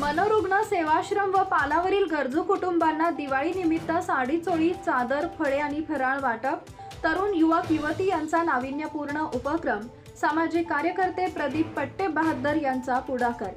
मनोरुग्ण सेवाश्रम व पालावरील गरजू कुटुंबांना दिवाळी निमित्त साडी चोळी चादर फळे आणि फराळ वाटप तरुण युवक युवती यांचा नाविन्यपूर्ण उपक्रम. सामाजिक कार्यकर्ते प्रदीप पट्टे बहादर यांचा पुढाकार.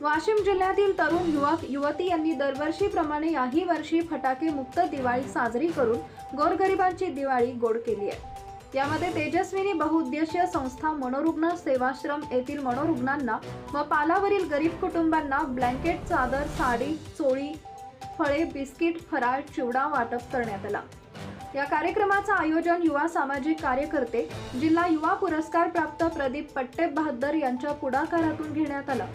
वाशिम जिल्ह्यातील तरुण युवक युवती यांनी दरवर्षीप्रमाणे याही वर्षी फटाके मुक्त दिवाळी साजरी करून गोरगरिबांची दिवाळी गोड केली आहे. यामध्ये तेजस्विनी बहुउद्देशीय संस्था मनोरुग्ण सेवाश्रम येथील मनोरुग्णांना व पालावरील गरीब कुटुंबांना ब्लँकेट चादर साडी चोळी फळे बिस्किट फराळ चिवडा वाटप करण्यात आला. या कार्यक्रमाचं आयोजन युवा सामाजिक कार्यकर्ते जिल्हा युवा पुरस्कार प्राप्त प्रदीप पट्टे बहादर यांच्या पुढाकारातून घेण्यात आलं.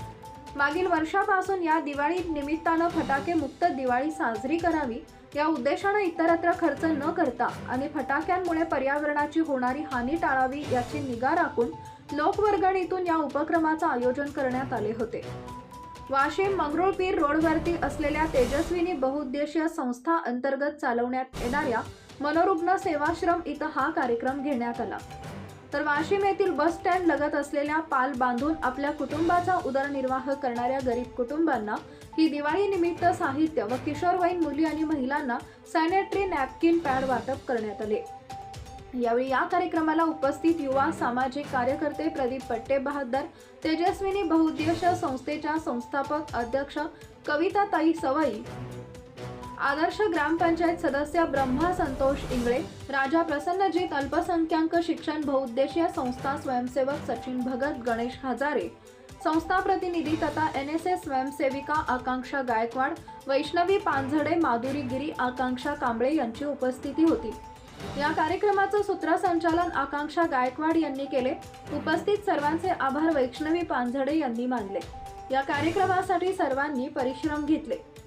मागील वर्षापासून या दिवाळी निमित्तानं फटाके मुक्त दिवाळी साजरी करावी या उद्देशानं इतरत्र खर्च न करता आणि फटाक्यांमुळे पर्यावरणाची होणारी हानी टाळावी याची निगा राखून लोकवर्गणीतून या उपक्रमाचं आयोजन करण्यात आले होते. वाशिम मंगरुळपीर रोडवरती असलेल्या तेजस्विनी बहुउद्देशीय संस्था अंतर्गत चालवण्यात येणाऱ्या मनोरुग्ण सेवाश्रम इथं हा कार्यक्रम घेण्यात आला. तर वाशिम येथील बस स्टँड लगत असलेल्या पाल बांधून आपल्या कुटुंबाचा उदरनिर्वाह करणाऱ्या गरीब कुटुंबांना ही दिवाळी निमित्त साहित्य व किशोरवयीन मुली आणि महिलांना सॅनिटरी नॅपकिन पॅड वाटप करण्यात आले. यावेळी या कार्यक्रमाला उपस्थित युवा सामाजिक कार्यकर्ते प्रदीप पट्टे बहादर तेजस्विनी बहुउद्देशीय संस्थेच्या संस्थापक अध्यक्ष कविताताई सवाई आदर्श ग्रामपंचायत सदस्य ब्रह्मा संतोष इंगळे राजा प्रसन्नजीत अल्पसंख्याक शिक्षण बहुउद्देशीय संस्था स्वयंसेवक सचिन भगत गणेश हजारे संस्था प्रतिनिधी तथा एन एस एस स्वयंसेविका आकांक्षा गायकवाड वैष्णवी पांझडे माधुरी गिरी आकांक्षा कांबळे यांची उपस्थिती होती. या कार्यक्रमाचं सूत्रसंचालन आकांक्षा गायकवाड यांनी केले. उपस्थित सर्वांचे आभार वैष्णवी पांझडे यांनी मानले. या कार्यक्रमासाठी सर्वांनी परिश्रम घेतले.